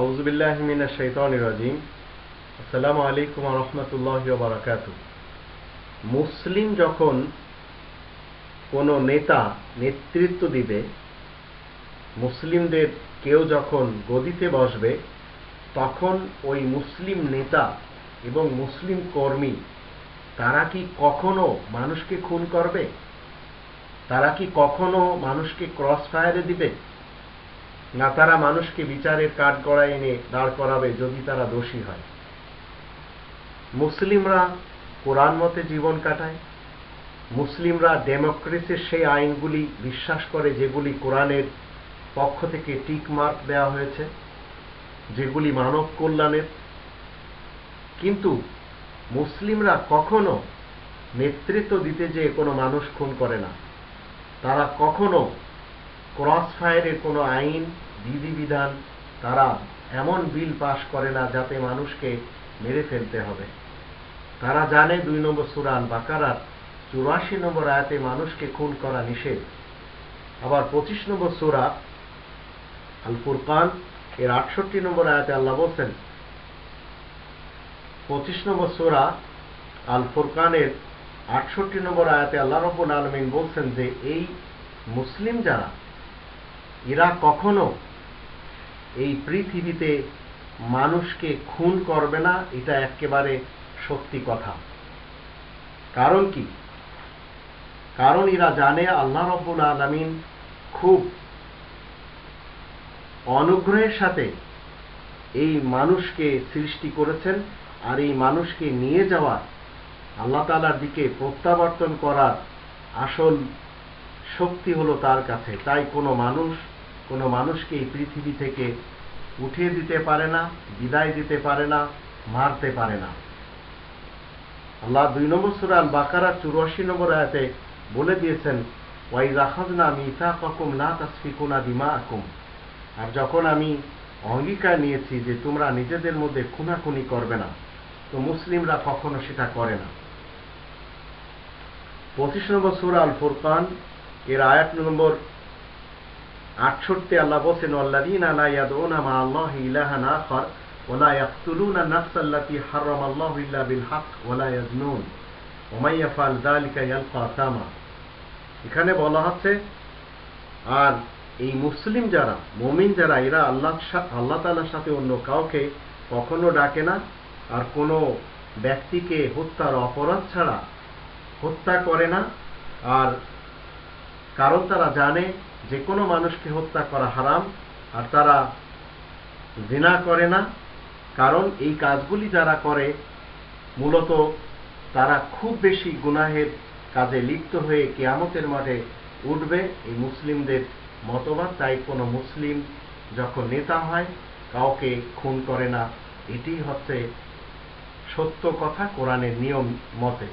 আউজুবিল্লাহ মিনা শৈতান রাজিম। আসসালামু আলাইকুম রহমতুল্লাহ বারাকাত মুসলিম যখন কোনো নেতা নেতৃত্ব দিবে, মুসলিমদের কেউ যখন গদিতে বসবে, তখন ওই মুসলিম নেতা এবং মুসলিম কর্মী, তারা কি কখনো মানুষকে খুন করবে? তারা কি কখনো মানুষকে ক্রস ফায়ারে দিবে? না তারা মানুষকে বিচারের কাঠ গড়ায় এনে দাঁড় করাবে যদি তারা দোষী হয়। মুসলিমরা কোরআন মতে জীবন কাটায়। মুসলিমরা ডেমোক্রেসির সেই আইনগুলি বিশ্বাস করে যেগুলি কোরআনের পক্ষ থেকে টিক মার্ক দেওয়া হয়েছে, যেগুলি মানব কল্যাণের। কিন্তু মুসলিমরা কখনো নেতৃত্ব দিতে যে কোনো মানুষ খুন করে না। তারা কখনো ক্রস ফায়ারের কোনো আইন, বিধিবিধান তারা এমন বিল পাশ করে না যাতে মানুষকে মেরে ফেলতে হবে। তারা জানে দুই নম্বর সুরান বাকারার চুরাশি নম্বর আয়াতে মানুষকে খুন করা নিষেধ। আবার পঁচিশ নম্বর সুরা আল ফুরকান এর আটষট্টি নম্বর আয়াতে আল্লাহ বলছেন, পঁচিশ নম্বর সুরা আল ফুরকানের আটষট্টি নম্বর আয়াতে আল্লাহ রব্বুল আলমিন বলছেন যে এই মুসলিম যারা এরা কখনো এই পৃথিবীতে মানুষকে খুন করবে না, এটা একেবারে সত্যি কথা। কারণ কি? কারণ এরা জানে আল্লাহ রব্বুল আলমিন খুব অনুগ্রহের সাথে এই মানুষকে সৃষ্টি করেছেন আর এই মানুষকে নিয়ে যাওয়া আল্লাহ তালার দিকে প্রত্যাবর্তন করার আসল শক্তি হলো তার কাছে। তাই কোনো মানুষ কোনো মানুষকে এই পৃথিবী থেকে উঠিয়ে দিতে পারে না, বিদায় দিতে পারে না, মারতে পারে না। আল্লাহ দুই নম্বর সুরাল বাকারা চুরাশি নম্বর আয়াতে বলে দিয়েছেন ওয়াই রাখাজনা মিথা ককুম না তাসফিকুনা দিমা আকুম আর যখন আমি অঙ্গীকার নিয়েছি যে তোমরা নিজেদের মধ্যে খুনাখুনি করবে না, তো মুসলিমরা কখনো সেটা করে না। পঁচিশ নম্বর সুরাল ফুরকান এর আয়াত নম্বর আটষট্টি আল্লাহ বলছেন মা ইলাহান ইল্লা বিল এখানে বলা হচ্ছে, আর এই মুসলিম যারা, মুমিন যারা, এরা আল্লাহ আল্লাহ তাআলার সাথে অন্য কাউকে কখনো ডাকে না। আর কোনো ব্যক্তিকে হত্যার অপরাধ ছাড়া হত্যা করে না। আর কারণ তারা জানে যে কোনো মানুষকে হত্যা করা হারাম আর তারা জিনা করে না। কারণ এই কাজগুলি যারা করে, মূলত তারা খুব বেশি গুনাহের কাজে লিপ্ত হয়ে কেয়ামতের মাঠে উঠবে। এই মুসলিমদের মতবাদ, তাই কোনো মুসলিম যখন নেতা হয়, কাউকে খুন করে না। এটি হচ্ছে সত্য কথা কোরআনের নিয়ম মতে।